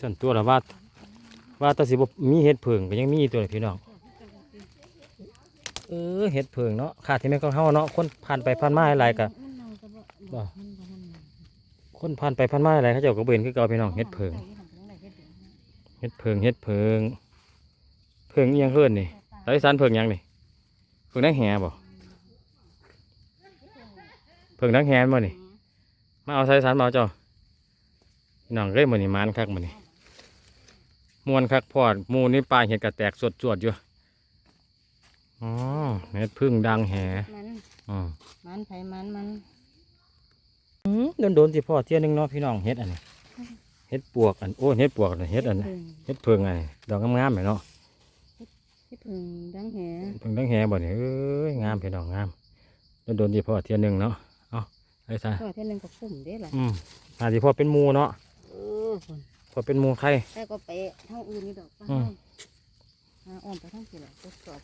ส่วนตัวละว่า ว่าตาสิบมีเห็ดเพิงก็ยังมีตัวเลยพี่น้องเออเห็ดเพิงเนาะขาดที่แม่ก็เฮาเนาะคนผ่านไปผ่านมาหลายๆก็มันเน่าก็บ่บ่มันบ่ทันเน่าคนผ่านไปผ่านมาหลายเขาเจ้าก็เบนคือเก่าพี่น้องเห็ดเพิงเห็ดเพิงเห็ดเพิงเพิงอีหยังเฮิ่อนนี่ไรสันเพิงยังนี่เพิงนังแห่บ่เพิงนังแหบ่นี่มาเอาใส่สันมาเอาเจ้าน้องเอ้ยมื้อนี้มานคักมื้อนี้ ม่วนคักพอดหมูนี่ปลาเห็ดกระแตกสดจวดอยู่อ๋อเห็ดพึ่งดังแหมันอ๋อมันไผมันมันโดนโดนๆสิพ่อเที่ยหนึงเนาะพี่น้องเห็ดอันนี้เห็ดปวกอันโอ้เห็ดปวกอันเห็ดอันนี้เพิ่งเห็ดเพิงอันนี้ดอกงามๆไหมเนาะเฮ็ดเพิ่งดังแหเพิงดังแหบ่เนี่ยเอ้ยงามพี่น้องงามโดนโดนๆสิพ่อเที่ยหนึงเนาะเอาไอ้ซะก็เท่านึงก็คุ้มเด้ล่ะอืมอาสิพ่อเป็นหมูเนาะเออ พุ่นพ่อเป็นหมูใครแต่ก็ไปทางอื่นนี่ดอกป้าอืมหาอ้อมไปทางที่แหละทดสอบ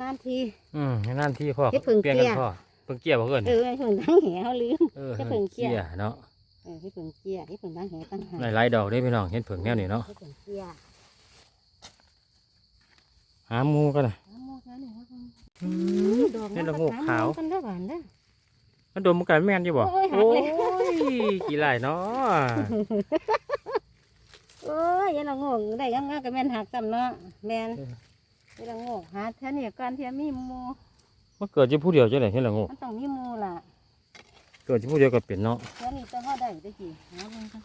นานๆที อืมให้นั่นที่พ่อเฮ็ดเพิงเปลี่ยนกันเกี้ยพ่อเพิ่งเกี้ยบ่เกินเออเพิ่งดังแหเฮาลืมเออเฮ็ดเพิงเกี้ยเกี้ยเนาะเออเฮ็ดเพิ่งเกี้ยเฮ็ดเพิ่งดังแหตั้งหากหลายๆดอกเด้พี่น้องเห็ดเพิงแนวนี้เนาะเฮ็ดเพิ่งเกี้ยหาหมูกันนะหาหมอแค่นี้ครับผมอืดอกเห็ดละโงกขาวกันเด้อหวานเด้อมันโดนมันกันแม่นอยู่บ่โอ้ยหักเลยยกี่ไรเนาะโอ้ยอยังละโงกได้งามๆก็แม่นหักซ้ำเนาะแม่นอยังละโงกหาแถวนี้ก่อนเที่ยมีหมู่มันเกิดจะผู้เดียวจะไหนเห็นละงูมันต้องมีหมู่ล่ะเกิดจะผู้เดียวก็เป็นเนาะแถวนี้ต้องเฮาได้ได้กี่หาเบิ่งกัน